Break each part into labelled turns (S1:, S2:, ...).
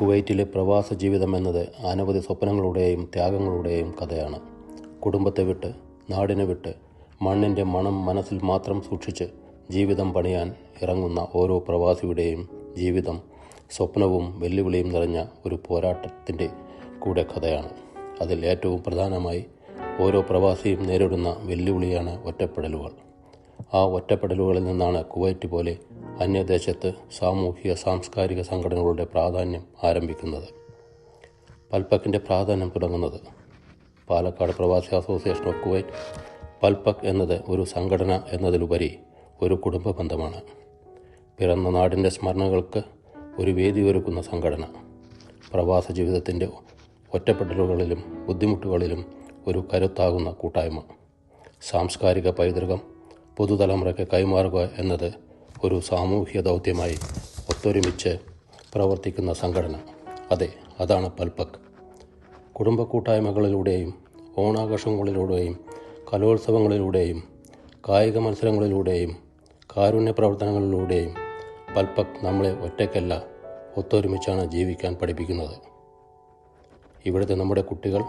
S1: കുവൈറ്റിലെ പ്രവാസ ജീവിതം എന്നത് അനവധി സ്വപ്നങ്ങളുടെയും ത്യാഗങ്ങളുടെയും കഥയാണ്. കുടുംബത്തെ വിട്ട് നാടിനെ വിട്ട് മണ്ണിന്റെ മണം മനസ്സിൽ മാത്രം സൂക്ഷിച്ച് ജീവിതം പണിയാൻ ഇറങ്ങുന്ന ഓരോ പ്രവാസിയുടെയും ജീവിതം സ്വപ്നവും വെല്ലുവിളിയും നിറഞ്ഞ ഒരു പോരാട്ടത്തിന്റെ കൂടെ കഥയാണ്. അതിൽ ഏറ്റവും പ്രധാനമായി ഓരോ പ്രവാസിയും നേരിടുന്ന വെല്ലുവിളിയാണ് ഒറ്റപ്പെടലുകൾ. ആ ഒറ്റപ്പെടലുകളിൽ നിന്നാണ് കുവൈറ്റ് പോലെ അന്യദേശത്ത് സാമൂഹിക സാംസ്കാരിക സംഘടനകളുടെ പ്രാധാന്യം ആരംഭിക്കുന്നത്. പൽപ്പക്കിന്റെ പ്രാധാന്യം തുടങ്ങുന്നത്. പാലക്കാട് പ്രവാസി അസോസിയേഷൻ ഓഫ് കുവൈറ്റ് പൽപ്പക് എന്നത് ഒരു സംഘടന എന്നതിലുപരി ഒരു കുടുംബ ബന്ധമാണ്. പിറന്ന നാടിന്റെ സ്മരണകൾക്ക് ഒരു വേദി ഒരുക്കുന്ന സംഘടന. പ്രവാസ ജീവിതത്തിന്റെ ഒറ്റപ്പെടലുകളിലും ബുദ്ധിമുട്ടുകളിലും ഒരു കരുത്താകുന്ന കൂട്ടായ്മ. സാംസ്കാരിക പൈതൃകം പുതുതലമുറയ്ക്ക് കൈമാറുക എന്നത് ഒരു സാമൂഹ്യ ദൗത്യമായി ഒത്തൊരുമിച്ച് പ്രവർത്തിക്കുന്ന സംഘടന. അതെ അതാണ് പൽപ്പക് കുടുംബ കൂട്ടായ്മകളിലൂടെയും ഓണാഘോഷങ്ങളിലൂടെയും കലോത്സവങ്ങളിലൂടെയും കായിക മത്സരങ്ങളിലൂടെയും കാരുണ്യ പ്രവർത്തനങ്ങളിലൂടെയും പൽപ്പക് നമ്മളെ ഒറ്റയ്ക്കല്ല ഒത്തൊരുമിച്ചാണ് ജീവിക്കാൻ പഠിപ്പിക്കുന്നത്. ഇവിടുത്തെ നമ്മുടെ കുട്ടികൾ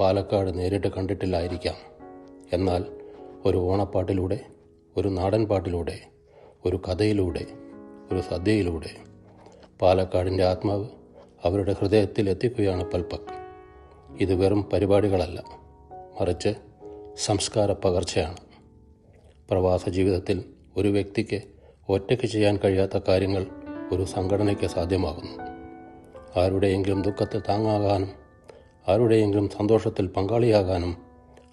S1: പാലക്കാട് നേരിട്ട് കണ്ടിട്ടില്ലായിരിക്കാം. എന്നാൽ ഒരു ഓണപ്പാട്ടിലൂടെ ഒരു നാടൻ പാട്ടിലൂടെ ഒരു കഥയിലൂടെ ഒരു സദ്യയിലൂടെ പാലക്കാടിന്റെ ആത്മാവ് അവരുടെ ഹൃദയത്തിൽ എത്തിക്കുകയാണ് പൽപ്പക് ഇത് വെറും പരിപാടികളല്ല മറിച്ച് സംസ്കാര പകർച്ചയാണ്. പ്രവാസ ജീവിതത്തിൽ ഒരു വ്യക്തിക്ക് ഒറ്റയ്ക്ക് ചെയ്യാൻ കഴിയാത്ത കാര്യങ്ങൾ ഒരു സംഘടനയ്ക്ക് സാധ്യമാകുന്നു. ആരുടെയെങ്കിലും ദുഃഖത്തിൽ താങ്ങാകാനും ആരുടെയെങ്കിലും സന്തോഷത്തിൽ പങ്കാളിയാകാനും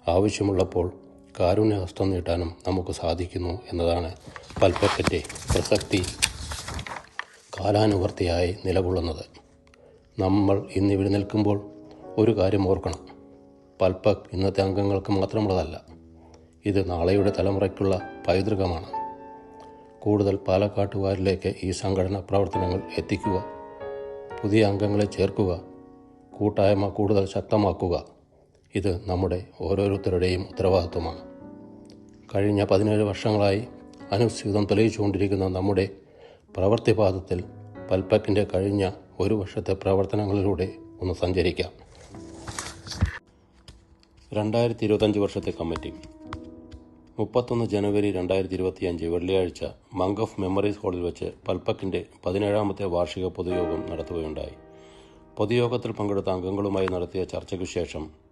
S1: ആവശ്യമുള്ളപ്പോൾ കാരുണ്യഹസ്തം നീട്ടാനും നമുക്ക് സാധിക്കുന്നു എന്നതാണ് പൽപ്പക്കന്റെ പ്രസക്തി കാലാനുവർത്തിയായി നിലകൊള്ളുന്നത്. നമ്മൾ ഇന്ന് ഇവിടെ നിൽക്കുമ്പോൾ ഒരു കാര്യം ഓർക്കണം. പൽപ്പക് ഇന്നത്തെ അംഗങ്ങൾക്ക് മാത്രമുള്ളതല്ല ഇത് നാളെയുടെ തലമുറയ്ക്കുള്ള പൈതൃകമാണ്. കൂടുതൽ പാലക്കാട്ടുകാരിലേക്ക് ഈ സംഘടന പ്രവർത്തനങ്ങൾ എത്തിക്കുക പുതിയ അംഗങ്ങളെ ചേർക്കുക കൂട്ടായ്മ കൂടുതൽ ശക്തമാക്കുക ഇത് നമ്മുടെ ഓരോരുത്തരുടെയും ഉത്തരവാദിത്വമാണ്. കഴിഞ്ഞ പതിനേഴ് വർഷങ്ങളായി അനുസ്യൂതം തെളിയിച്ചുകൊണ്ടിരിക്കുന്ന നമ്മുടെ പ്രവൃത്തിപാദത്തിൽ പൽപ്പക്കിന്റെ കഴിഞ്ഞ ഒരു വർഷത്തെ പ്രവർത്തനങ്ങളിലൂടെ ഒന്ന് സഞ്ചരിക്കാം. രണ്ടായിരത്തി ഇരുപത്തഞ്ച് വർഷത്തെ കമ്മിറ്റി. മുപ്പത്തൊന്ന് ജനുവരി രണ്ടായിരത്തി ഇരുപത്തിയഞ്ച് വെള്ളിയാഴ്ച മങ്ക് ഓഫ് മെമ്മറീസ് ഹാളിൽ വെച്ച് പൽപ്പക്കിന്റെ പതിനേഴാമത്തെ വാർഷിക പൊതുയോഗം നടത്തുകയുണ്ടായി. പൊതുയോഗത്തിൽ പങ്കെടുത്ത അംഗങ്ങളുമായി നടത്തിയ ചർച്ചയ്ക്കു ശേഷം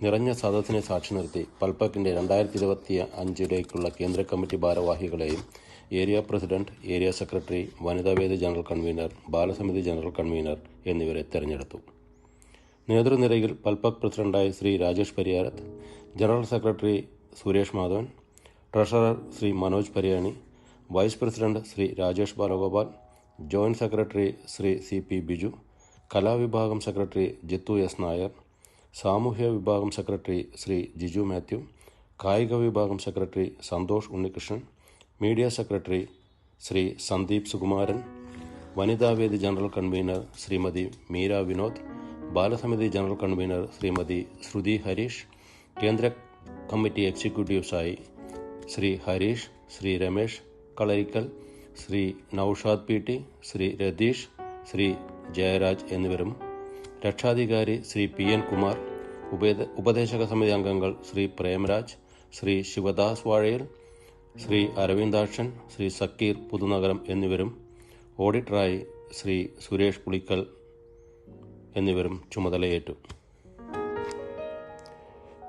S1: നിറഞ്ഞ സദസ്സിനെ സാക്ഷി നിർത്തി പൽപ്പക്കിന്റെ രണ്ടായിരത്തി ഇരുപത്തി അഞ്ചിലേക്കുള്ള കേന്ദ്ര കമ്മിറ്റി ഭാരവാഹികളെയും ഏരിയ പ്രസിഡന്റ് ഏരിയ സെക്രട്ടറി വനിതാവേദി ജനറൽ കൺവീനർ ബാലസമിതി ജനറൽ കൺവീനർ എന്നിവരെ തെരഞ്ഞെടുത്തു. നേതൃനിരയിൽ പൽപ്പക് പ്രസിഡന്റായി Shri Rajesh Pariyarath general secretary Suresh Madhavan treasurer Shri Manoj Pariyani vice president Shri Rajesh Balagopal joint secretary Shri C P Biju കലാവിഭാഗം secretary Jithu S Nair സാമൂഹ്യ വിഭാഗം secretary Shri Jiju Mathew കായിക വിഭാഗം secretary Santhosh Unnikrishnan media secretary Shri Sandeep Sukumaran വനിതാവേദി general convener Shrimati Meera Vinod ബാലസമിതി general convener Shrimati Shruthi Harish കേന്ദ്ര committee എക്സിക്യൂട്ടീവ്സായി Shri Harish Shri Ramesh Kalarikkal Shri Noushad P T Shri Ratheesh Shri Jayaraj എന്നിവരും രക്ഷാധികാരി Shri P N Kumar ഉപേദ ഉപദേശക സമിതി അംഗങ്ങൾ ശ്രീ പ്രേമരാജ് ശ്രീ ശിവദാസ് വാഴയിൽ ശ്രീ അരവിന്ദാക്ഷൻ ശ്രീ സക്കീർ പുതുനഗരം എന്നിവരും ഓഡിറ്ററായി ശ്രീ സുരേഷ് പുളിക്കൽ എന്നിവരും ചുമതലയേറ്റു.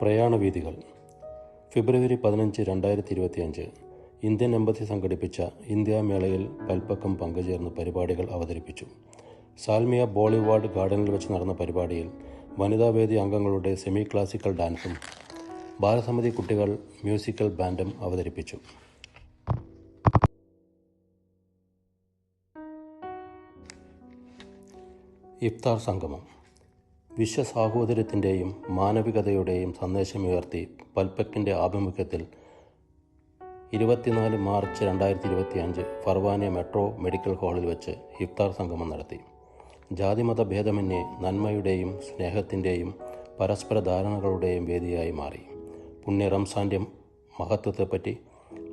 S1: പ്രയാണവീതികൾ ഫെബ്രുവരി പതിനഞ്ച് രണ്ടായിരത്തി ഇരുപത്തിയഞ്ച് ഇന്ത്യൻ എംബസി സംഘടിപ്പിച്ച ഇന്ത്യ മേളയിൽ പൽപ്പക്കം പങ്കുചേർന്ന് പരിപാടികൾ അവതരിപ്പിച്ചു. സാൽമിയ ബോളിവാർഡ് ഗാർഡനിൽ വെച്ച് നടന്ന പരിപാടിയിൽ വനിതാവേദി അംഗങ്ങളുടെ സെമി ക്ലാസിക്കൽ ഡാൻസും ബാലസമിതി കുട്ടികൾ മ്യൂസിക്കൽ ബാൻഡും അവതരിപ്പിച്ചു. ഇഫ്താർ സംഗമം. വിശ്വസാഹോദര്യത്തിന്റെയും മാനവികതയുടെയും സന്ദേശമുയർത്തി പൽപ്പക്കിന്റെ ആഭിമുഖ്യത്തിൽ ഇരുപത്തിനാല് മാർച്ച് രണ്ടായിരത്തി ഇരുപത്തിയഞ്ച് ഫർവാന മെട്രോ മെഡിക്കൽ ഹാളിൽ വെച്ച് ഇഫ്താർ സംഗമം നടത്തി. ജാതിമത ഭേദമന്യേ നന്മയുടെയും സ്നേഹത്തിന്റെയും പരസ്പര ധാരണകളുടെയും വേദിയായി മാറി. പുണ്യ റംസാന്റെ മഹത്വത്തെപ്പറ്റി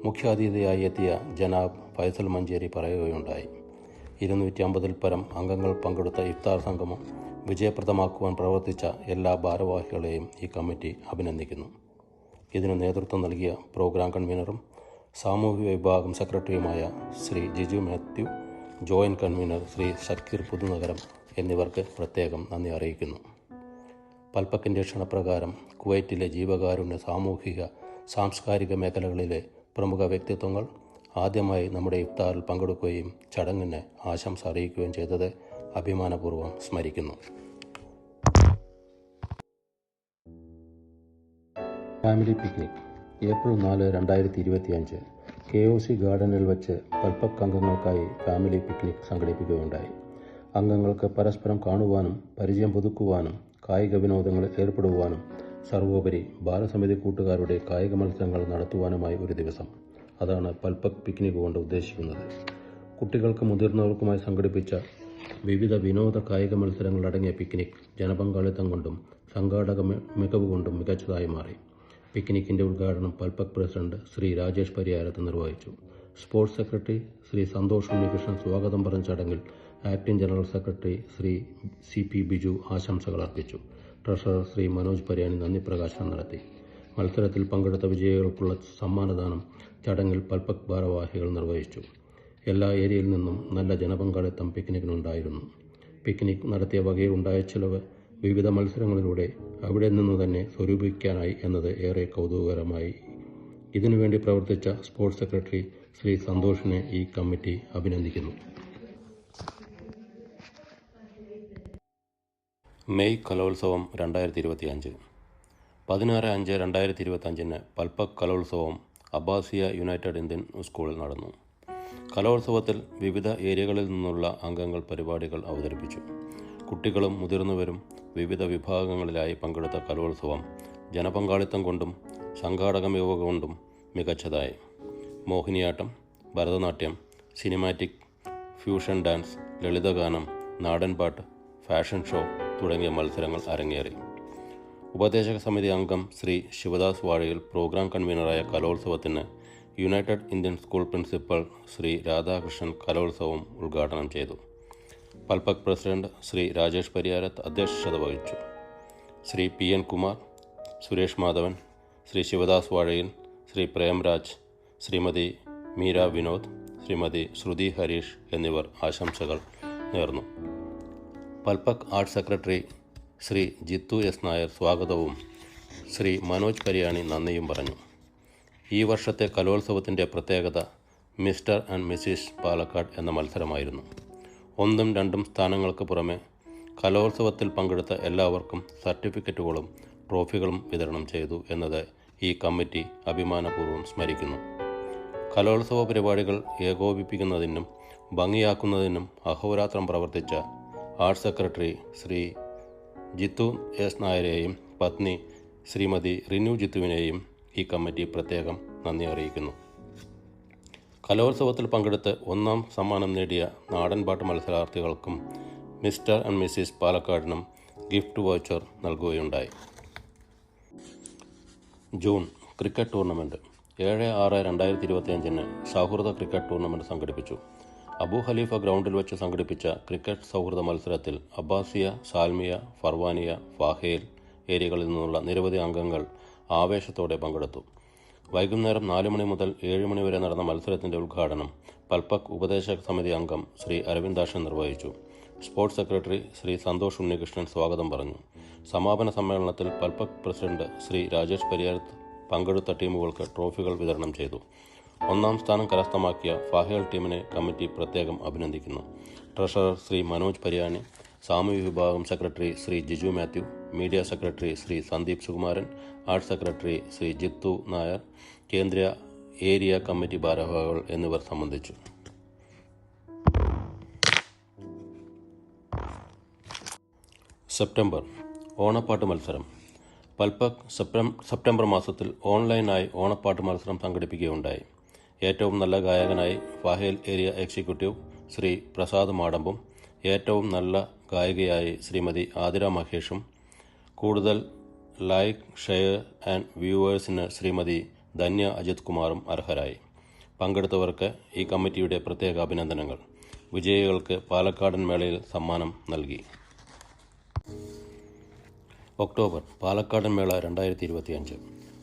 S1: മുഖ്യാതിഥിയായി എത്തിയ ജനാബ് ഫൈസൽ മഞ്ചേരി പറയുകയുണ്ടായി. ഇരുന്നൂറ്റി അമ്പതിൽ പരം അംഗങ്ങൾ പങ്കെടുത്ത ഇഫ്താർ സംഗമം വിജയപ്രദമാക്കുവാൻ പ്രവർത്തിച്ച എല്ലാ ഭാരവാഹികളെയും ഈ കമ്മിറ്റി അഭിനന്ദിക്കുന്നു. ഇതിന് നേതൃത്വം നൽകിയ പ്രോഗ്രാം കൺവീനറും സാമൂഹിക വിഭാഗം സെക്രട്ടറിയുമായ ശ്രീ ജിജു മാത്യു ജോയിന്റ് കൺവീനർ ശ്രീ ഷക്കീർ പുതുനഗരം എന്നിവർക്ക് പ്രത്യേകം നന്ദി അറിയിക്കുന്നു. പൽപ്പക്കിന്റെ ക്ഷണപ്രകാരം കുവൈറ്റിലെ ജീവകാരുണ്യ സാമൂഹിക സാംസ്കാരിക മേഖലകളിലെ പ്രമുഖ വ്യക്തിത്വങ്ങൾ ആദ്യമായി നമ്മുടെ ഇഫ്താറിൽ പങ്കെടുക്കുകയും ചടങ്ങിന് ആശംസ അറിയിക്കുകയും ചെയ്തത് അഭിമാനപൂർവം സ്മരിക്കുന്നു. ഫാമിലി പിക്നിക് ഏപ്രിൽ നാല് രണ്ടായിരത്തി ഇരുപത്തിയഞ്ച്. കെ ഒ സി ഗാർഡനിൽ വെച്ച് പൽപ്പക് അംഗങ്ങൾക്കായി ഫാമിലി പിക്നിക് സംഘടിപ്പിക്കുകയുണ്ടായി. അംഗങ്ങൾക്ക് പരസ്പരം കാണുവാനും പരിചയം പുതുക്കുവാനും കായിക വിനോദങ്ങളിൽ ഏർപ്പെടുവാനും സർവോപരി ബാലസമിതി കൂട്ടുകാരുടെ കായിക മത്സരങ്ങൾ നടത്തുവാനുമായി ഒരു ദിവസം. അതാണ് പൽപ്പക് പിക്നിക് കൊണ്ട് ഉദ്ദേശിക്കുന്നത്. കുട്ടികൾക്ക് മുതിർന്നവർക്കുമായി സംഘടിപ്പിച്ച വിവിധ വിനോദ കായിക മത്സരങ്ങളടങ്ങിയ പിക്നിക് ജനപങ്കാളിത്തം കൊണ്ടും സംഘാടക മികവ് കൊണ്ടും മികച്ചതായി മാറി. പിക്നിക്കിന്റെ ഉദ്ഘാടനം പൽപക് പ്രസിഡന്റ് ശ്രീ രാജേഷ് പരിയാരത്ത് നിർവഹിച്ചു. സ്പോർട്സ് സെക്രട്ടറി ശ്രീ സന്തോഷ് ഉണ്ണികൃഷ്ണൻ സ്വാഗതം പറഞ്ഞ ചടങ്ങിൽ acting general secretary Shri C P Biju ആശംസകൾ അർപ്പിച്ചു. ട്രഷറർ ശ്രീ മനോജ് പരിയാണി നന്ദി പ്രകാശനം നടത്തി. മത്സരത്തിൽ പങ്കെടുത്ത വിജയികൾക്കുള്ള സമ്മാനദാനം ചടങ്ങിൽ പൽപക് ഭാരവാഹികൾ നിർവഹിച്ചു. എല്ലാ ഏരിയയിൽ നിന്നും നല്ല ജനപങ്കാളിത്തം പിക്നിക്കിനുണ്ടായിരുന്നു. പിക്നിക് നടത്തിയ വകയിൽ ഉണ്ടായ ചിലവ് വിവിധ മത്സരങ്ങളിലൂടെ അവിടെ നിന്നു തന്നെ സ്വരൂപിക്കാനായി എന്നത് ഏറെ കൗതുകകരമായി. ഇതിനുവേണ്ടി പ്രവർത്തിച്ച സ്പോർട്സ് സെക്രട്ടറി ശ്രീ സന്തോഷിനെ ഈ കമ്മിറ്റി അഭിനന്ദിക്കുന്നു. മെയ് കലോത്സവം രണ്ടായിരത്തി ഇരുപത്തിയഞ്ച് പതിനാറ് അഞ്ച് രണ്ടായിരത്തി ഇരുപത്തഞ്ചിന് പൽപ്പക് കലോത്സവം അബ്ബാസിയ യുണൈറ്റഡ് ഇന്ത്യൻ സ്കൂളിൽ നടന്നു. കലോത്സവത്തിൽ വിവിധ ഏരിയകളിൽ നിന്നുള്ള അംഗങ്ങൾ പരിപാടികൾ അവതരിപ്പിച്ചു. കുട്ടികളും മുതിർന്നവരും വിവിധ വിഭാഗങ്ങളിലായി പങ്കെടുത്ത കലോത്സവം ജനപങ്കാളിത്തം കൊണ്ടും സംഘാടക മികവ് കൊണ്ടും മികച്ചതായി. Mohiniyattam Bharatanatyam cinematic fusion dance ലളിതഗാനം നാടൻപാട്ട് ഫാഷൻ ഷോ തുടങ്ങിയ മത്സരങ്ങൾ അരങ്ങേറി. ഉപദേശക സമിതി അംഗം ശ്രീ ശിവദാസ് വാഴയിൽ പ്രോഗ്രാം കൺവീനറായ കലോത്സവത്തിന് united Indian school principal Shri Radhakrishnan കലോത്സവം ഉദ്ഘാടനം ചെയ്തു. പൽപ്പക് പ്രസിഡന്റ് ശ്രീ രാജേഷ് പരിയാരത്ത് അധ്യക്ഷത വഹിച്ചു. ശ്രീ പി എൻ കുമാർ സുരേഷ് മാധവൻ ശ്രീ ശിവദാസ് വാഴയിൽ ശ്രീ പ്രേംരാജ് ശ്രീമതി മീര വിനോദ് ശ്രീമതി ശ്രുതി ഹരീഷ് എന്നിവർ ആശംസകൾ നേർന്നു. Palpak art secretary Shri Jithu S Nair സ്വാഗതവും ശ്രീ മനോജ് പരിയാണി നന്ദിയും പറഞ്ഞു. ഈ വർഷത്തെ കലോത്സവത്തിന്റെ പ്രത്യേകത മിസ്റ്റർ ആൻഡ് മിസ്സിസ് പാലക്കാട് എന്ന മത്സരമായിരുന്നു. ഒന്നും രണ്ടും സ്ഥാനങ്ങൾക്ക് പുറമെ കലോത്സവത്തിൽ പങ്കെടുത്ത എല്ലാവർക്കും സർട്ടിഫിക്കറ്റുകളും ട്രോഫികളും വിതരണം ചെയ്തു എന്നത് ഈ കമ്മിറ്റി അഭിമാനപൂർവം സ്മരിക്കുന്നു. കലോത്സവ പരിപാടികൾ ഏകോപിപ്പിക്കുന്നതിനും ഭംഗിയാക്കുന്നതിനും അഹോരാത്രം പ്രവർത്തിച്ച art secretary Shri Jithu S നായരെയും പത്നി ശ്രീമതി റിനു ജിത്തുവിനെയും ഈ കമ്മിറ്റി പ്രത്യേകം നന്ദി അറിയിക്കുന്നു. കലോത്സവത്തിൽ പങ്കെടുത്ത് ഒന്നാം സമ്മാനം നേടിയ നാടൻപാട്ട് മത്സരാർത്ഥികൾക്കും മിസ്റ്റർ ആൻഡ് മിസ്സിസ് പാലക്കാടിനും ഗിഫ്റ്റ് വൗച്ചർ നൽകുകയുണ്ടായി. ജൂൺ ക്രിക്കറ്റ് ടൂർണമെന്റ് ഏഴ് ആറ് രണ്ടായിരത്തി ഇരുപത്തിയഞ്ചിന് സൗഹൃദ ക്രിക്കറ്റ് ടൂർണമെന്റ് സംഘടിപ്പിച്ചു. അബു ഖലീഫ ഗ്രൗണ്ടിൽ വെച്ച് സംഘടിപ്പിച്ച ക്രിക്കറ്റ് സൗഹൃദ മത്സരത്തിൽ അബ്ബാസിയ സാൽമിയ ഫർവാനിയ ഫാഹേൽ ഏരിയകളിൽ നിന്നുള്ള നിരവധി അംഗങ്ങൾ ആവേശത്തോടെ പങ്കെടുത്തു. വൈകുന്നേരം നാല് മണി മുതൽ ഏഴ് മണി വരെ നടന്ന മത്സരത്തിന്റെ ഉദ്ഘാടനം പൽപക് ഉപദേശക സമിതി അംഗം ശ്രീ അരവിന്ദാഷൻ നിർവഹിച്ചു. സ്പോർട്സ് സെക്രട്ടറി ശ്രീ സന്തോഷ് ഉണ്ണികൃഷ്ണൻ സ്വാഗതം പറഞ്ഞു. സമാപന സമ്മേളനത്തിൽ പൽപക് പ്രസിഡന്റ് ശ്രീ രാജേഷ് പരിയാരത്ത് പങ്കെടുത്ത ടീമുകൾക്ക് ട്രോഫികൾ വിതരണം ചെയ്തു. ഒന്നാം സ്ഥാനം കരസ്ഥമാക്കിയ ഫാഹേൽ ടീമിനെ കമ്മിറ്റി പ്രത്യേകം അഭിനന്ദിക്കുന്നു. ട്രഷറർ ശ്രീ മനോജ് പരിയാണി സാമൂഹ്യ വിഭാഗം secretary Shri Jiju Mathew media secretary Shri Sandeep Sukumaran art secretary Shri Jithu Nair കേന്ദ്ര ഏരിയ കമ്മിറ്റി ഭാരവാഹികൾ എന്നിവർ സംബന്ധിച്ചു. സെപ്റ്റംബർ ഓണപ്പാട്ട് മത്സരം. പൽപ്പ സെപ്റ്റംബർ മാസത്തിൽ ഓൺലൈനായി ഓണപ്പാട്ട് മത്സരം സംഘടിപ്പിക്കുകയുണ്ടായി. ഏറ്റവും നല്ല ഗായകനായി Fahaheel area executive Shri Prasad മാടമ്പും ഏറ്റവും നല്ല ഗായികയായി ശ്രീമതി ആതിര മഹേഷും കൂടുതൽ ലൈക്ക് ഷെയർ ആൻഡ് വ്യൂവേഴ്സിന് ശ്രീമതി ധന്യ അജിത് കുമാറും അർഹരായി. പങ്കെടുത്തവർക്ക് ഈ കമ്മിറ്റിയുടെ പ്രത്യേക അഭിനന്ദനങ്ങൾ. വിജയികൾക്ക് പാലക്കാടൻ മേളയിൽ സമ്മാനം നൽകി. ഒക്ടോബർ പാലക്കാടൻ മേള രണ്ടായിരത്തി ഇരുപത്തിയഞ്ച്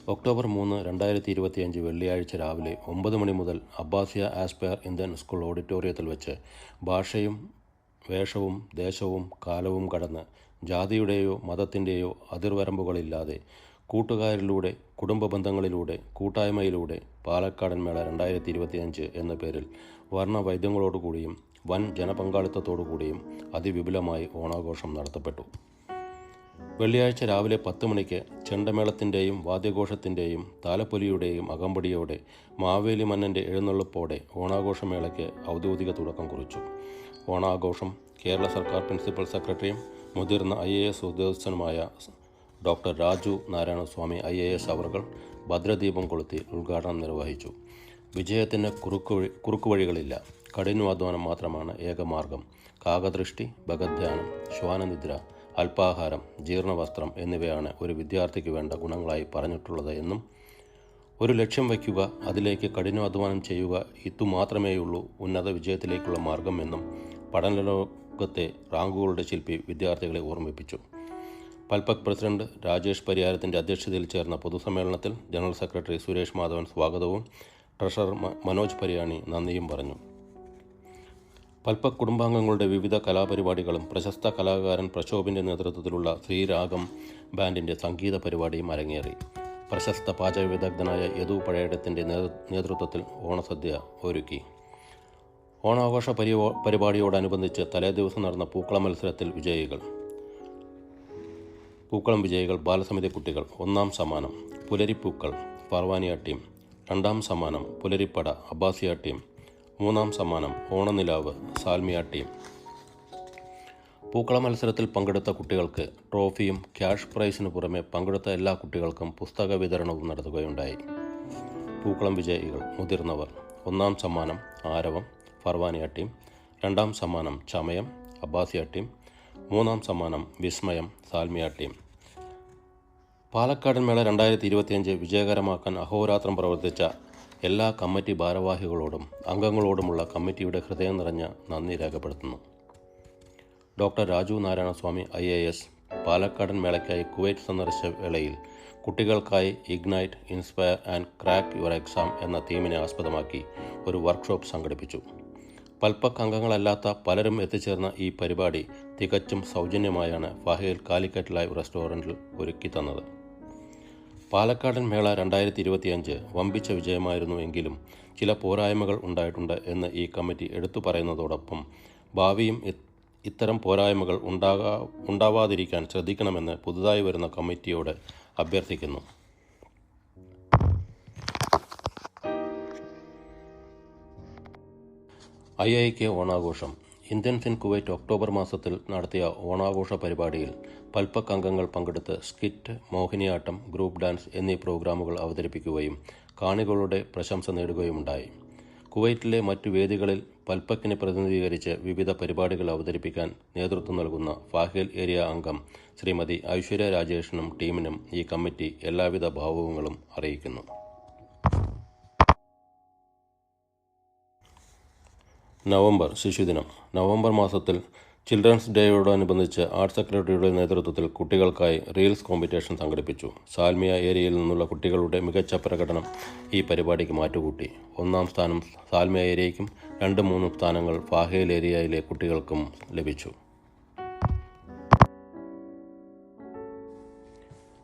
S1: ഒക്ടോബർ മൂന്ന് രണ്ടായിരത്തി ഇരുപത്തിയഞ്ച് വെള്ളിയാഴ്ച രാവിലെ ഒമ്പത് മണി മുതൽ അബ്ബാസിയ ആസ്പയർ ഇന്ത്യൻ സ്കൂൾ ഓഡിറ്റോറിയത്തിൽ വെച്ച് ഭാഷയും വേഷവും ദേശവും കാലവും കടന്ന് ജാതിയുടെയോ മതത്തിന്റെയോ അതിർവരമ്പുകളില്ലാതെ കൂട്ടുകാരിലൂടെ കുടുംബ ബന്ധങ്ങളിലൂടെ കൂട്ടായ്മയിലൂടെ പാലക്കാടൻ മേള രണ്ടായിരത്തി ഇരുപത്തിയഞ്ച് എന്ന പേരിൽ വർണവൈദ്യങ്ങളോടുകൂടിയും വൻ ജനപങ്കാളിത്തത്തോടുകൂടിയും അതിവിപുലമായി ഓണാഘോഷം നടത്തപ്പെട്ടു. വെള്ളിയാഴ്ച രാവിലെ പത്ത് മണിക്ക് ചെണ്ടമേളത്തിന്റെയും വാദ്യഘോഷത്തിന്റെയും താലപ്പൊലിയുടെയും അകമ്പടിയോടെ മാവേലി മന്നന്റെ എഴുന്നള്ളിപ്പോടെ ഓണാഘോഷമേളയ്ക്ക് ഔദ്യോഗിക തുടക്കം കുറിച്ചു. ഓണാഘോഷം കേരള സർക്കാർ പ്രിൻസിപ്പൽ സെക്രട്ടറിയും മുതിർന്ന I A S ഉദ്യോഗസ്ഥനുമായ doctor Raju Narayanaswamy I A S അവർകൾ ഭദ്രദീപം കൊളുത്തി ഉദ്ഘാടനം നിർവഹിച്ചു. വിജയത്തിന് കുറുക്കുവഴി കുറുക്കുവഴികളില്ല. കഠിനാധ്വാനം മാത്രമാണ് ഏകമാർഗം. കാകദൃഷ്ടി ഭഗധ്യാനം ശ്വാനനിദ്ര അല്പാഹാരം ജീർണവസ്ത്രം എന്നിവയാണ് ഒരു വിദ്യാർത്ഥിക്ക് വേണ്ട ഗുണങ്ങളായി പറഞ്ഞിട്ടുള്ളത് എന്നും ഒരു ലക്ഷ്യം വയ്ക്കുക അതിലേക്ക് കഠിനാധ്വാനം ചെയ്യുക ഇതുമാത്രമേയുള്ളൂ ഉന്നത വിജയത്തിലേക്കുള്ള മാർഗം എന്നും പഠനലോകത്തെ റാങ്കുകളുടെ ശില്പി വിദ്യാർത്ഥികളെ ഓർമ്മിപ്പിച്ചു. പൽപക് പ്രസിഡന്റ് രാജേഷ് പരിയാരത്തിന്റെ അധ്യക്ഷതയിൽ ചേർന്ന പൊതുസമ്മേളനത്തിൽ ജനറൽ സെക്രട്ടറി സുരേഷ് മാധവൻ സ്വാഗതവും ട്രഷറർ മനോജ് പരിയാണി നന്ദിയും പറഞ്ഞു. പൽപക് കുടുംബാംഗങ്ങളുടെ വിവിധ കലാപരിപാടികളും പ്രശസ്ത കലാകാരൻ പ്രശോഭിന്റെ നേതൃത്വത്തിലുള്ള ശ്രീരാഗം ബാൻഡിന്റെ സംഗീത പരിപാടിയും അരങ്ങേറി. പ്രശസ്ത പാചക വിദഗ്ധനായ യദു പഴയടത്തിന്റെ നേതൃത്വത്തിൽ ഓണസദ്യ ഒരുക്കി. ഓണാഘോഷ പരിപോ പരിപാടിയോടനുബന്ധിച്ച് തലേദിവസം നടന്ന പൂക്കള മത്സരത്തിൽ വിജയികൾ. പൂക്കളം വിജയികൾ ബാലസമിതി കുട്ടികൾ ഒന്നാം സമ്മാനം പുലരിപ്പൂക്കൾ പർവാനിയ ടീം രണ്ടാം സമ്മാനം പുലരിപ്പട അബ്ബാസിയ ടീം മൂന്നാം സമ്മാനം ഓണനിലാവ് സാൽമിയ ടീം. പൂക്കള മത്സരത്തിൽ പങ്കെടുത്ത കുട്ടികൾക്ക് ട്രോഫിയും ക്യാഷ് പ്രൈസിനു പുറമെ പങ്കെടുത്ത എല്ലാ കുട്ടികൾക്കും പുസ്തക വിതരണവും നടത്തുകയുണ്ടായി. പൂക്കളം വിജയികൾ മുതിർന്നവർ ഒന്നാം സമ്മാനം ആരവം ഫർവാനിയ ടീം രണ്ടാം സമ്മാനം ചമയം അബ്ബാസിയ ടീം മൂന്നാം സമ്മാനം വിസ്മയം സാൽമിയ ടീം. പാലക്കാടൻ മേള രണ്ടായിരത്തി ഇരുപത്തിയഞ്ച് വിജയകരമാക്കാൻ അഹോരാത്രം പ്രവർത്തിച്ച എല്ലാ കമ്മിറ്റി ഭാരവാഹികളോടും അംഗങ്ങളോടുമുള്ള കമ്മിറ്റിയുടെ ഹൃദയം നിറഞ്ഞ നന്ദി രേഖപ്പെടുത്തുന്നു. Doctor Raju Narayanaswamy I A S പാലക്കാടൻ മേളയ്ക്കായി കുവൈറ്റ് സന്ദർശിച്ച വേളയിൽ കുട്ടികൾക്കായി ignite inspire and crack your exam എന്ന തീമിനെ ആസ്പദമാക്കി ഒരു വർക്ക്ഷോപ്പ് സംഘടിപ്പിച്ചു. പൽപ്പക് അംഗങ്ങളല്ലാത്ത പലരും എത്തിച്ചേർന്ന ഈ പരിപാടി തികച്ചും സൗജന്യമായാണ് ഫാഹയിൽ കാലിക്കറ്റ് ലൈവ് റെസ്റ്റോറന്റിൽ ഒരുക്കി തന്നത്. പാലക്കാടൻ മേള രണ്ടായിരത്തി ഇരുപത്തിയഞ്ച് വമ്പിച്ച വിജയമായിരുന്നു എങ്കിലും ചില പോരായ്മകൾ ഉണ്ടായിട്ടുണ്ട് എന്ന് ഈ കമ്മിറ്റി എടുത്തു പറയുന്നതോടൊപ്പം ഭാവിയും ഇത്തരം പോരായ്മകൾ ഉണ്ടാകാ ഉണ്ടാവാതിരിക്കാൻ ശ്രദ്ധിക്കണമെന്ന് പുതുതായി വരുന്ന കമ്മിറ്റിയോട് അഭ്യർത്ഥിക്കുന്നു. ഐ ഐ കെ ഓണാഘോഷം. ഇന്ത്യൻസ് ഇൻ കുവൈറ്റ് ഒക്ടോബർ മാസത്തിൽ നടത്തിയ ഓണാഘോഷ പരിപാടിയിൽ പൽപ്പക് അംഗങ്ങൾ പങ്കെടുത്ത് സ്കിറ്റ് മോഹിനിയാട്ടം ഗ്രൂപ്പ് ഡാൻസ് എന്നീ പ്രോഗ്രാമുകൾ അവതരിപ്പിക്കുകയും കാണികളുടെ പ്രശംസ നേടുകയുമുണ്ടായി. കുവൈറ്റിലെ മറ്റു വേദികളിൽ പൽപ്പക്കിനെ പ്രതിനിധീകരിച്ച് വിവിധ പരിപാടികൾ അവതരിപ്പിക്കാൻ നേതൃത്വം നൽകുന്ന ഫാഹിൽ ഏരിയ അംഗം ശ്രീമതി ഐശ്വര്യ രാജേഷിനും ടീമിനും ഈ കമ്മിറ്റി എല്ലാവിധ ഭാവങ്ങളും അറിയിക്കുന്നു. നവംബർ ശിശുദിനം. നവംബർ മാസത്തിൽ ചിൽഡ്രൻസ് ഡേയോടനുബന്ധിച്ച് ആർട്സ് സെക്രട്ടറിയുടെ നേതൃത്വത്തിൽ കുട്ടികൾക്കായി റീൽസ് കോമ്പറ്റീഷൻ സംഘടിപ്പിച്ചു. സാൽമിയ ഏരിയയിൽ നിന്നുള്ള കുട്ടികളുടെ മികച്ച പ്രകടനം ഈ പരിപാടിക്ക് മാറ്റുകൂട്ടി. ഒന്നാം സ്ഥാനം സാൽമിയ ഏരിയയ്ക്കും രണ്ട് മൂന്ന് സ്ഥാനങ്ങൾ ഫാഹേൽ ഏരിയയിലെ കുട്ടികൾക്കും ലഭിച്ചു.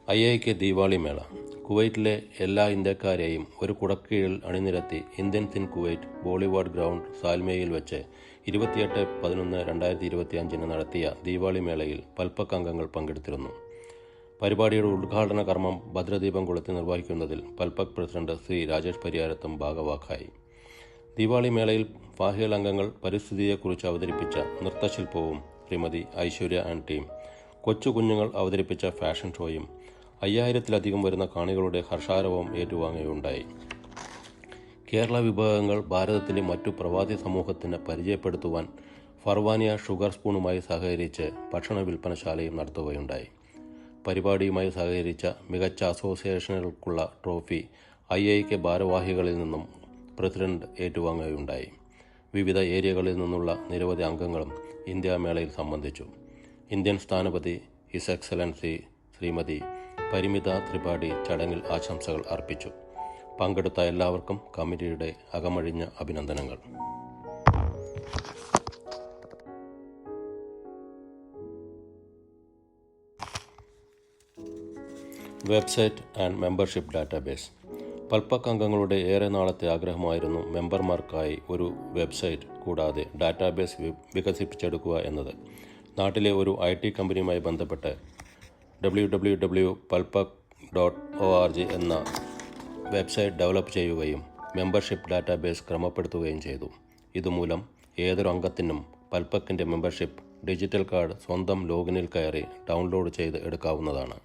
S1: ഐ ഐ കെ ദീപാവലി മേള. കുവൈറ്റിലെ എല്ലാ ഇന്ത്യക്കാരെയും ഒരു കുടക്കീഴിൽ അണിനിരത്തി Indian in Kuwait Bollywood ground സാൽമേയിൽ വെച്ച് ഇരുപത്തിയെട്ട് പതിനൊന്ന് രണ്ടായിരത്തി ഇരുപത്തി അഞ്ചിന് നടത്തിയ ദീപാവളി മേളയിൽ പൽപ്പക്ക അംഗങ്ങൾ പങ്കെടുത്തിരുന്നു. പരിപാടിയുടെ ഉദ്ഘാടന കർമ്മം ഭദ്രദീപം കൊളുത്തി നിർവഹിക്കുന്നതിൽ പൽപ്പക് പ്രസിഡന്റ് ശ്രീ രാജേഷ് പരിയാരത്തും ഭാഗവാക്കായി. ദീപാവളി മേളയിൽ ഫാഹിയൽ അംഗങ്ങൾ പരിസ്ഥിതിയെക്കുറിച്ച് അവതരിപ്പിച്ച നൃത്തശില്പവും ശ്രീമതി ഐശ്വര്യ ആൻഡ് ടീം കൊച്ചു കുഞ്ഞുങ്ങൾ അവതരിപ്പിച്ച ഫാഷൻ ഷോയും അയ്യായിരത്തിലധികം വരുന്ന കാണികളുടെ ഹർഷാരവം ഏറ്റുവാങ്ങുകയുണ്ടായി. കേരള വിഭാഗങ്ങൾ ഭാരതത്തിന്റെ മറ്റു പ്രവാസി സമൂഹത്തിന് പരിചയപ്പെടുത്തുവാൻ ഫർവാനിയ ഷുഗർ സ്പൂണുമായി സഹകരിച്ച് ഭക്ഷണ വിൽപ്പനശാലയും നടത്തുകയുണ്ടായി. പരിപാടിയുമായി സഹകരിച്ച മികച്ച അസോസിയേഷനുകൾക്കുള്ള ട്രോഫി ഐ ഐ കെ ഭാരവാഹികളിൽ നിന്നും പ്രസിഡന്റ് ഏറ്റുവാങ്ങുകയുണ്ടായി. വിവിധ ഏരിയകളിൽ നിന്നുള്ള നിരവധി അംഗങ്ങളും ഇന്ത്യ മേളയിൽ സംബന്ധിച്ചു. ഇന്ത്യൻ സ്ഥാനപതി ഹിസ് എക്സലൻസി ശ്രീമതി പരിമിത ത്രിപാഠി ചടങ്ങിൽ ആശംസകൾ അർപ്പിച്ചു. പങ്കെടുത്ത എല്ലാവർക്കും കമ്മിറ്റിയുടെ അകമഴിഞ്ഞ അഭിനന്ദനങ്ങൾ. Website and membership database. Palpak അംഗങ്ങളുടെ ഏറെ നാളത്തെ ആഗ്രഹമായിരുന്നു മെമ്പർമാർക്കായി ഒരു വെബ്സൈറ്റ് കൂടാതെ ഡാറ്റാബേസ് വികസിപ്പിച്ചെടുക്കുക എന്നത്. നാട്ടിലെ ഒരു ഐ ടി കമ്പനിയുമായി ബന്ധപ്പെട്ട് W W W Palpak dot O R G എന്ന വെബ്സൈറ്റ് ഡെവലപ്പ് ചെയ്യുകയും മെമ്പർഷിപ്പ് ഡാറ്റാബേസ് ക്രമപ്പെടുത്തുകയും ചെയ്തു. ഇതുമൂലം ഏതൊരു അംഗത്തിനും പൽപ്പക്കിന്റെ മെമ്പർഷിപ്പ് ഡിജിറ്റൽ കാർഡ് സ്വന്തം ലോഗിനിൽ കയറി ഡൗൺലോഡ് ചെയ്ത് എടുക്കാവുന്നതാണ്.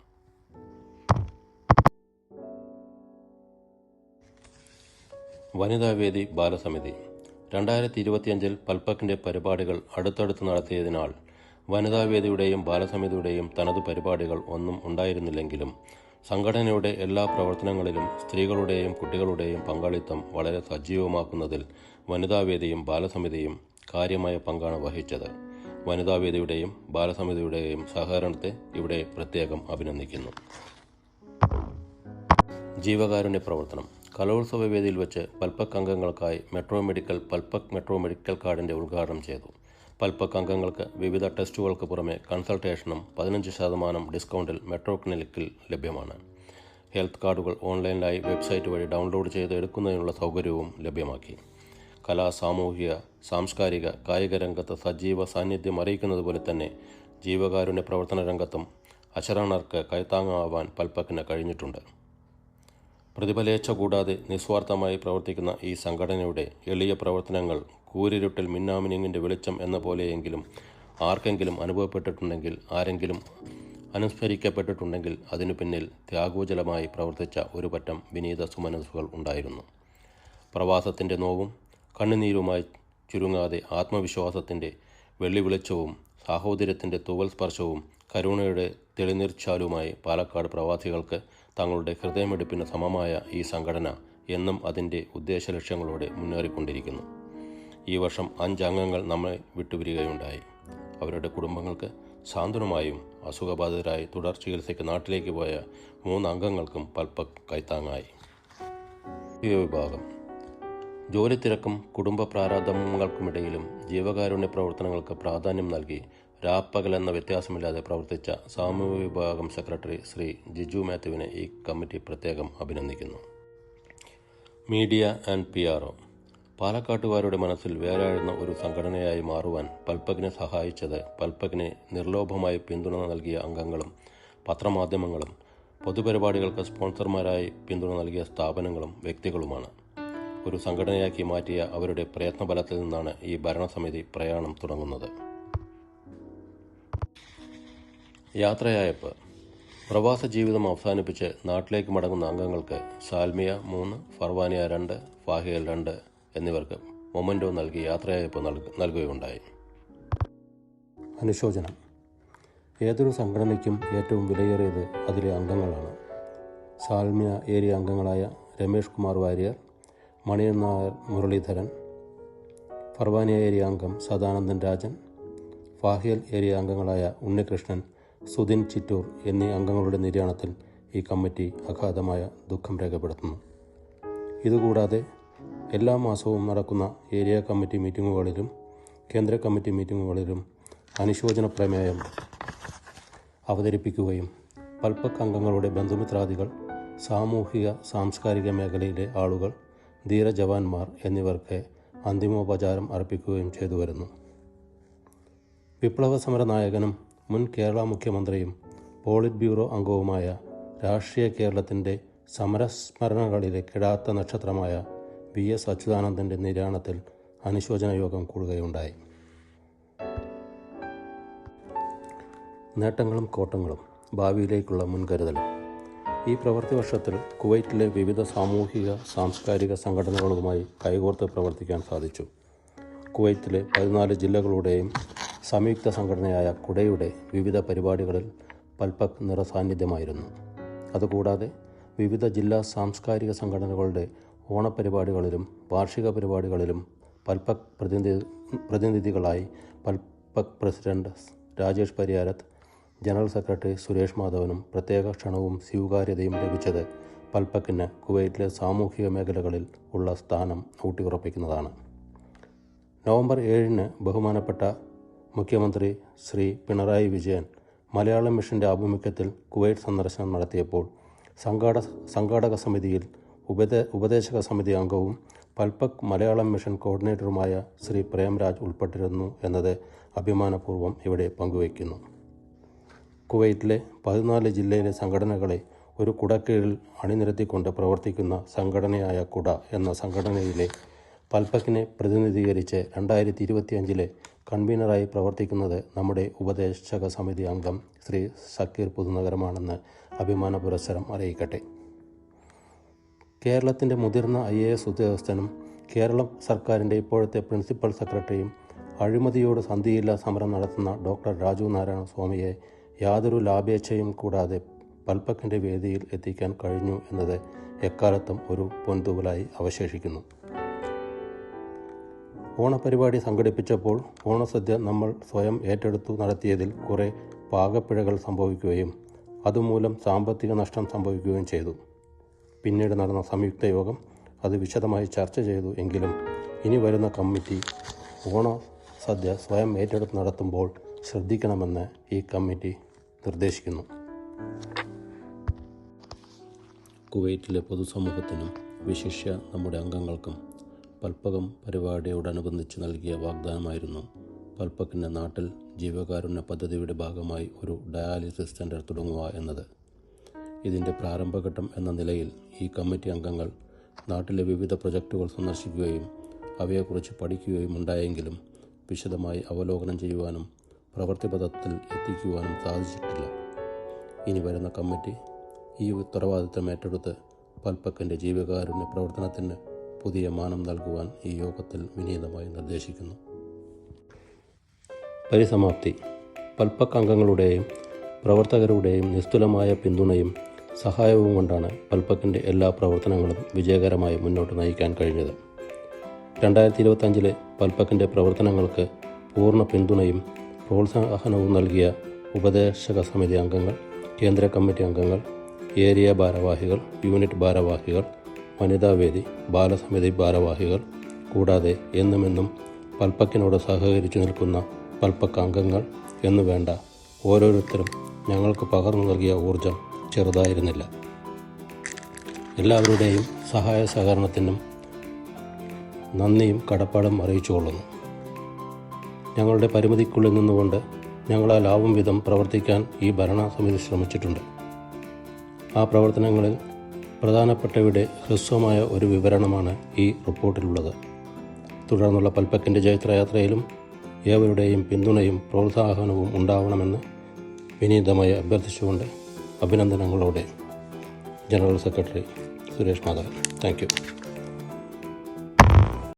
S1: വനിതാവേദി ബാലസമിതി. രണ്ടായിരത്തി ഇരുപത്തിയഞ്ചിൽ പൽപ്പക്കിന്റെ പരിപാടികൾ അടുത്തടുത്ത് നടത്തിയതിനാൽ വനിതാവേദിയുടെയും ബാലസമിതിയുടെയും തനത് പരിപാടികൾ ഒന്നും ഉണ്ടായിരുന്നില്ലെങ്കിലും സംഘടനയുടെ എല്ലാ പ്രവർത്തനങ്ങളിലും സ്ത്രീകളുടെയും കുട്ടികളുടെയും പങ്കാളിത്തം വളരെ സജീവമാക്കുന്നതിൽ വനിതാവേദിയും ബാലസമിതിയും കാര്യമായ പങ്കാണ് വഹിച്ചത്. വനിതാവേദിയുടെയും ബാലസമിതിയുടെയും സഹകരണത്തെ ഇവിടെ പ്രത്യേകം അഭിനന്ദിക്കുന്നു. ജീവകാരുണ്യ പ്രവർത്തനം. കലോത്സവ വേദിയിൽ വെച്ച് Palpak അംഗങ്ങൾക്കായി metro medical Palpak metro medical കാർഡിന്റെ ഉദ്ഘാടനം ചെയ്തു. പൽപ്പക് അംഗങ്ങൾക്ക് വിവിധ ടെസ്റ്റുകൾക്ക് പുറമെ കൺസൾട്ടേഷനും പതിനഞ്ച് ശതമാനം ഡിസ്കൗണ്ടിൽ മെട്രോ ക്ലിനിക്കിൽ ലഭ്യമാണ്. ഹെൽത്ത് കാർഡുകൾ ഓൺലൈനിലായി വെബ്സൈറ്റ് വഴി ഡൗൺലോഡ് ചെയ്ത് എടുക്കുന്നതിനുള്ള സൗകര്യവും ലഭ്യമാക്കി. കലാ സാമൂഹിക സാംസ്കാരിക കായിക രംഗത്ത് സജീവ സാന്നിധ്യം അറിയിക്കുന്നത് പോലെ തന്നെ ജീവകാരുണ്യ പ്രവർത്തന രംഗത്തും അശരണർക്ക് കൈത്താങ്ങാവാൻ പൽപ്പക്കിന് കഴിഞ്ഞിട്ടുണ്ട്. പ്രതിഫലേച്ഛ കൂടാതെ നിസ്വാർത്ഥമായി പ്രവർത്തിക്കുന്ന ഈ സംഘടനയുടെ എളിയ പ്രവർത്തനങ്ങൾ കൂരിരുട്ടിൽ മിന്നാമിനിങ്ങിന്റെ വെളിച്ചം എന്ന പോലെയെങ്കിലും ആർക്കെങ്കിലും അനുഭവപ്പെട്ടിട്ടുണ്ടെങ്കിൽ ആരെങ്കിലും അനുസ്മരിക്കപ്പെട്ടിട്ടുണ്ടെങ്കിൽ അതിനു പിന്നിൽ ത്യാഗോജലമായി പ്രവർത്തിച്ച ഒരു പറ്റം വിനീത സുമനസ്സുകൾ ഉണ്ടായിരുന്നു. പ്രവാസത്തിന്റെ നോവും കണ്ണുനീരുമായി ചുരുങ്ങാതെ ആത്മവിശ്വാസത്തിന്റെ വെള്ളി വെളിച്ചവും സാഹോദര്യത്തിന്റെ തൂവൽ സ്പർശവും കരുണയുടെ തെളിനീർച്ചാലുമായി പാലക്കാട് പ്രവാസികൾക്ക് തങ്ങളുടെ ഹൃദയമെടുപ്പിന് സമമായ ഈ സംഘടന എന്നും അതിന്റെ ഉദ്ദേശ ലക്ഷ്യങ്ങളോടെ മുന്നേറിക്കൊണ്ടിരിക്കുന്നു. ഈ വർഷം അഞ്ച് അംഗങ്ങൾ നമ്മെ വിട്ടുപിരിയുകയുണ്ടായി. അവരുടെ കുടുംബങ്ങൾക്ക് സാന്ത്വനമായും അസുഖബാധിതരായി തുടർ ചികിത്സയ്ക്ക് നാട്ടിലേക്ക് പോയ മൂന്ന് അംഗങ്ങൾക്കും പൽപ്പ കൈത്താങ്ങായി. വിഭാഗം. ജോലി തിരക്കും കുടുംബ പ്രാരാധങ്ങൾക്കുമിടയിലും ജീവകാരുണ്യ പ്രവർത്തനങ്ങൾക്ക് പ്രാധാന്യം നൽകി രാപ്പകൽ എന്ന വ്യത്യാസമില്ലാതെ പ്രവർത്തിച്ച സാമൂഹ്യ വിഭാഗം സെക്രട്ടറി ശ്രീ ജിജു മാത്യുവിനെ ഈ കമ്മിറ്റി പ്രത്യേകം അഭിനന്ദിക്കുന്നു. Media and P R O. പാലക്കാട്ടുകാരുടെ മനസ്സിൽ വേരാഴുന്ന ഒരു സംഘടനയായി മാറുവാൻ പൽപ്പകിനെ സഹായിച്ചത് പൽപ്പകിനെ നിർലോഭമായി പിന്തുണ നൽകിയ അംഗങ്ങളും പത്രമാധ്യമങ്ങളും പൊതുപരിപാടികൾക്ക് സ്പോൺസർമാരായി പിന്തുണ നൽകിയ സ്ഥാപനങ്ങളും വ്യക്തികളുമാണ്. ഒരു സംഘടനയാക്കി മാറ്റിയ അവരുടെ പ്രയത്നബലത്തിൽ നിന്നാണ് ഈ ഭരണസമിതി പ്രയാണം തുടങ്ങുന്നത്. യാത്രയയപ്പ് പ്രവാസ ജീവിതം അവസാനിപ്പിച്ച് നാട്ടിലേക്ക് മടങ്ങുന്ന അംഗങ്ങൾക്ക് സാൽമിയ മൂന്ന് ഫർവാനിയ രണ്ട് ഫാഹിയൽ രണ്ട് എന്നിവർക്ക് മൊമന്റോ നൽകി യാത്രയായപ്പ് നൽകുകയുണ്ടായി. അനുശോചനം. ഏതൊരു സംഘടനയ്ക്കും ഏറ്റവും വിലയേറിയത് അതിലെ അംഗങ്ങളാണ്. സാൽമിയ ഏരിയ അംഗങ്ങളായ രമേഷ് കുമാർ വാര്യർ മണിയൻ നായർ മുരളീധരൻ ഫർവാനിയ ഏരിയ അംഗം സദാനന്ദൻ രാജൻ ഫാഹിയൽ ഏരിയ അംഗങ്ങളായ ഉണ്ണികൃഷ്ണൻ സുധിൻ ചിറ്റൂർ എന്നീ അംഗങ്ങളുടെ നിര്യാണത്തിൽ ഈ കമ്മിറ്റി അഗാധമായ ദുഃഖം രേഖപ്പെടുത്തുന്നു. ഇതുകൂടാതെ എല്ലാ മാസവും നടക്കുന്ന ഏരിയ കമ്മിറ്റി മീറ്റിങ്ങുകളിലും കേന്ദ്ര കമ്മിറ്റി മീറ്റിങ്ങുകളിലും അനുശോചന പ്രമേയം അവതരിപ്പിക്കുകയും പൽപ്പക് അംഗങ്ങളുടെ ബന്ധുമിത്രാദികൾ സാമൂഹിക സാംസ്കാരിക മേഖലയിലെ ആളുകൾ ധീരജവാന്മാർ എന്നിവർക്ക് അന്തിമോപചാരം അർപ്പിക്കുകയും ചെയ്തു വരുന്നു വിപ്ലവ നായകനും മുൻ കേരള മുഖ്യമന്ത്രിയും പോളിറ്റ് ബ്യൂറോ അംഗവുമായ രാഷ്ട്രീയ കേരളത്തിന്റെ സമരസ്മരണകളിലെ കിടാത്ത നക്ഷത്രമായ വി എസ് അച്യുതാനന്ദന്റെ നിര്യാണത്തിൽ അനുശോചന യോഗം കൂടുകയുണ്ടായി. നേട്ടങ്ങളും കോട്ടങ്ങളും ഭാവിയിലേക്കുള്ള മുൻകരുതലും. ഈ പ്രവൃത്തി വർഷത്തിൽ കുവൈറ്റിലെ വിവിധ സാമൂഹിക സാംസ്കാരിക സംഘടനകളുമായി കൈകോർത്ത് പ്രവർത്തിക്കാൻ സാധിച്ചു. കുവൈത്തിലെ പതിനാല് ജില്ലകളുടെയും സംയുക്ത സംഘടനയായ കുടയുടെ വിവിധ പരിപാടികളിൽ പൽപക് നിറസാന്നിധ്യമായിരുന്നു. അതുകൂടാതെ വിവിധ ജില്ലാ സാംസ്കാരിക സംഘടനകളുടെ ഓണപരിപാടികളിലും വാർഷിക പരിപാടികളിലും പൽപക് പ്രതിനിധി പ്രതിനിധികളായി Palpak president Rajesh Pariyarath general secretary Suresh മാധവനും പ്രത്യേക ക്ഷണവും സ്വീകാര്യതയും ലഭിച്ചത് പൽപക്കിന് കുവൈറ്റിലെ സാമൂഹിക മേഖലകളിൽ ഉള്ള സ്ഥാനം ഊട്ടിയുറപ്പിക്കുന്നതാണ്. നവംബർ ഏഴിന് ബഹുമാനപ്പെട്ട മുഖ്യമന്ത്രി ശ്രീ പിണറായി വിജയൻ മലയാളം മിഷന്റെ ആഭിമുഖ്യത്തിൽ കുവൈറ്റ് സന്ദർശനം നടത്തിയപ്പോൾ സംഘാട സംഘാടക സമിതിയിൽ ഉപദേ ഉപദേശക സമിതി അംഗവും പൽപക് മലയാളം മിഷൻ കോർഡിനേറ്ററുമായ ശ്രീ പ്രേംരാജ് ഉൾപ്പെട്ടിരുന്നു എന്നത് അഭിമാനപൂർവം ഇവിടെ പങ്കുവയ്ക്കുന്നു. കുവൈറ്റിലെ പതിനാല് ജില്ലയിലെ സംഘടനകളെ ഒരു കുടക്കീഴിൽ അണിനിരത്തിക്കൊണ്ട് പ്രവർത്തിക്കുന്ന സംഘടനയായ കുട എന്ന സംഘടനയിലെ പൽപക്കിനെ പ്രതിനിധീകരിച്ച് രണ്ടായിരത്തി ഇരുപത്തിയഞ്ചിലെ കൺവീനറായി പ്രവർത്തിക്കുന്നത് നമ്മുടെ ഉപദേശക സമിതി അംഗം ശ്രീ സക്കീർ പുതുനഗരമാണെന്ന് അഭിമാന പുരസ്സരം അറിയിക്കട്ടെ. കേരളത്തിന്റെ മുതിർന്ന ഐ എ എസ് ഉദ്യോഗസ്ഥനും കേരള സർക്കാരിന്റെ ഇപ്പോഴത്തെ പ്രിൻസിപ്പൽ സെക്രട്ടറിയും അഴിമതിയോട് സന്ധിയില്ല സമരം നടത്തുന്ന ഡോക്ടർ രാജു നാരായണ സ്വാമിയെ യാതൊരു ലാഭേച്ഛയും കൂടാതെ പൽപ്പക്കിന്റെ വേദിയിൽ എത്തിക്കാൻ കഴിഞ്ഞു എന്നത് എക്കാലത്തും ഒരു പൊൻതൂവലായി അവശേഷിക്കുന്നു. ഓണപരിപാടി സംഘടിപ്പിച്ചപ്പോൾ ഓണസദ്യ നമ്മൾ സ്വയം ഏറ്റെടുത്തു നടത്തിയതിൽ കുറേ പാകപ്പിഴകൾ സംഭവിക്കുകയും അതുമൂലം സാമ്പത്തിക നഷ്ടം സംഭവിക്കുകയും ചെയ്തു. പിന്നീട് നടന്ന സംയുക്ത യോഗം അത് വിശദമായി ചർച്ച ചെയ്തു എങ്കിലും ഇനി വരുന്ന കമ്മിറ്റി ഓണ സദ്യ സ്വയം ഏറ്റെടുത്ത് നടത്തുമ്പോൾ ശ്രദ്ധിക്കണമെന്ന് ഈ കമ്മിറ്റി നിർദ്ദേശിക്കുന്നു. കുവൈറ്റിലെ പൊതുസമൂഹത്തിനും വിശിഷ്യ നമ്മുടെ അംഗങ്ങൾക്കും പൽപ്പകം പരിപാടിയോടനുബന്ധിച്ച് നൽകിയ വാഗ്ദാനമായിരുന്നു. പൽപ്പക്കിന്റെ നാട്ടിൽ ജീവകാരുണ്യ പദ്ധതിയുടെ ഭാഗമായി ഒരു ഡയാലിസിസ് സെന്റർ തുടങ്ങുക എന്നത്. ഇതിന്റെ പ്രാരംഭഘട്ടം എന്ന നിലയിൽ ഈ കമ്മിറ്റി അംഗങ്ങൾ നാട്ടിലെ വിവിധ പ്രൊജക്റ്റുകൾ സന്ദർശിക്കുകയും അവയെക്കുറിച്ച് പഠിക്കുകയും ഉണ്ടായെങ്കിലും വിശദമായി അവലോകനം ചെയ്യുവാനും പ്രവൃത്തിപഥത്തിൽ എത്തിക്കുവാനും സാധിച്ചിട്ടില്ല. ഇനി വരുന്ന കമ്മിറ്റി ഈ ഉത്തരവാദിത്തം ഏറ്റെടുത്ത് പൽപ്പക്കിന്റെ ജീവകാരുണ്യ പ്രവർത്തനത്തിന് പുതിയ മാനം നൽകുവാൻ ഈ യോഗത്തിൽ വിനീതമായി നിർദ്ദേശിക്കുന്നു. പരിസമാപ്തി. പൽപ്പക്ക് അംഗങ്ങളുടെയും പ്രവർത്തകരുടെയും നിസ്തുലമായ പിന്തുണയും സഹായവും കൊണ്ടാണ് പൽപ്പക്കിന്റെ എല്ലാ പ്രവർത്തനങ്ങളും വിജയകരമായി മുന്നോട്ട് നയിക്കാൻ കഴിഞ്ഞത്. രണ്ടായിരത്തി ഇരുപത്തഞ്ചിലെ പൽപ്പക്കിന്റെ പ്രവർത്തനങ്ങൾക്ക് പൂർണ പിന്തുണയും പ്രോത്സാഹനവും നൽകിയ ഉപദേശക സമിതി അംഗങ്ങൾ കേന്ദ്ര കമ്മിറ്റി അംഗങ്ങൾ ഏരിയ ഭാരവാഹികൾ യൂണിറ്റ് ഭാരവാഹികൾ വനിതാവേദി ബാലസമിതി ഭാരവാഹികൾ കൂടാതെ എന്നുമെന്നും പൽപ്പക്കിനോട് സഹകരിച്ചു നിൽക്കുന്ന പൽപ്പക്ക അംഗങ്ങൾ എന്നു വേണ്ട ഓരോരുത്തരും ഞങ്ങൾക്ക് പകർന്നു നൽകിയ ഊർജം ചെറുതായിരുന്നില്ല. എല്ലാവരുടെയും സഹായ സഹകരണത്തിനും നന്ദിയും കടപ്പാടും അറിയിച്ചുകൊള്ളുന്നു ഞങ്ങളുടെ പരിമിതിക്കുള്ളിൽ നിന്നുകൊണ്ട് ഞങ്ങളാൽ ആവും വിധം പ്രവർത്തിക്കാൻ ഈ ഭരണസമിതി ശ്രമിച്ചിട്ടുണ്ട്. ആ പ്രവർത്തനങ്ങളിൽ പ്രധാനപ്പെട്ടവയുടെ ഹ്രസ്വമായ ഒരു വിവരണമാണ് ഈ റിപ്പോർട്ടിലുള്ളത്. തുടർന്നുള്ള പൽപ്പക്കിന്റെ ജൈത്രയാത്രയിലും ഏവരുടെയും പിന്തുണയും പ്രോത്സാഹനവും ഉണ്ടാവണമെന്ന് വിനീതമായി അഭ്യർത്ഥിച്ചുകൊണ്ട് അഭിനന്ദനങ്ങളോടെ general secretary Suresh Madhavan. Thank